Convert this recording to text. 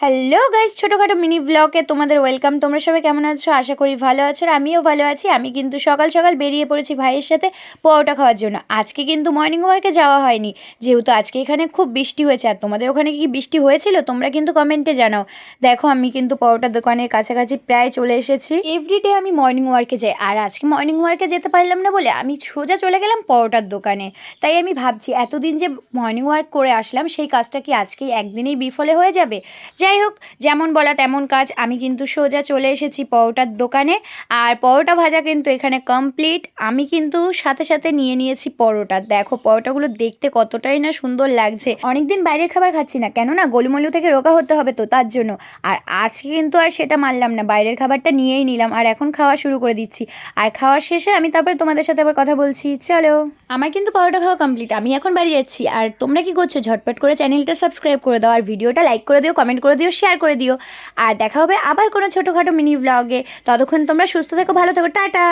Hello guys ছোটোখাটো mini ব্লগে তোমাদের ওয়েলকাম তোমরা সবাই কেমন আছো? আশা করি ভালো আছো আর আমিও ভালো আছি। আমি কিন্তু সকাল সকাল বেরিয়ে পড়েছি ভাইয়ের সাথে পরোটা খাওয়ার জন্য। আজকে কিন্তু মর্নিং ওয়ার্কে যাওয়া হয়নি। যেহেতু আজকে এখানে খুব বৃষ্টি হয়েছে আর তোমাদের ওখানে কি বৃষ্টি হয়েছিল তোমরা কিন্তু কমেন্টে জানাও। দেখো, আমি কিন্তু পরোটার দোকানের কাছাকাছি প্রায় চলে এসেছি। এভরিডে আমি মর্নিং ওয়ার্কে যাই। আর আজকে মর্নিং ওয়ার্কে যেতে পারলাম না বলে আমি সোজা চলে গেলাম পরোটার দোকানে। তাই আমি ভাবছি, এতদিন যে মর্নিং ওয়ার্ক করে আসলাম, সেই কাজটা কি আজকেই একদিনেই বিফলে হয়ে যাবে? যাই হোক, যেমন বলা তেমন কাজ। আমি কিন্তু সোজা চলে এসেছি পরোটার দোকানে। আর পরোটা ভাজা কিন্তু এখানে কমপ্লিট আমি কিন্তু সাথে সাথে নিয়ে নিয়েছি পরোটা। দেখো, পরোটাগুলো দেখতে কতটাই না সুন্দর লাগছে। অনেকদিন বাইরের খাবার খাচ্ছি না। কেননা গলুমলু থেকে রোগা হতে হবে তো, তার জন্য। আর আজকে কিন্তু আর সেটা মানলাম না। বাইরের খাবারটা নিয়েই নিলাম। আর এখন খাওয়া শুরু করে দিচ্ছি। আর খাওয়ার শেষে আমি তারপরে তোমাদের সাথে আবার কথা বলছি। চলো। আমার কিন্তু পরোটা খাওয়া কমপ্লিট আমি এখন বাড়ি যাচ্ছি। আর তোমরা কি করছ? ঝটপট করে চ্যানেলটা সাবস্ক্রাইব করে দাও। আর ভিডিওটা লাইক করে দিও কমেন্ট করে দিও শেয়ার করে দিও। আর দেখা হবে আবার কোনো ছোটোখাটো মিনি ব্লগে ততক্ষণ তোমরা সুস্থ থেকো, ভালো থেকো, টাটা!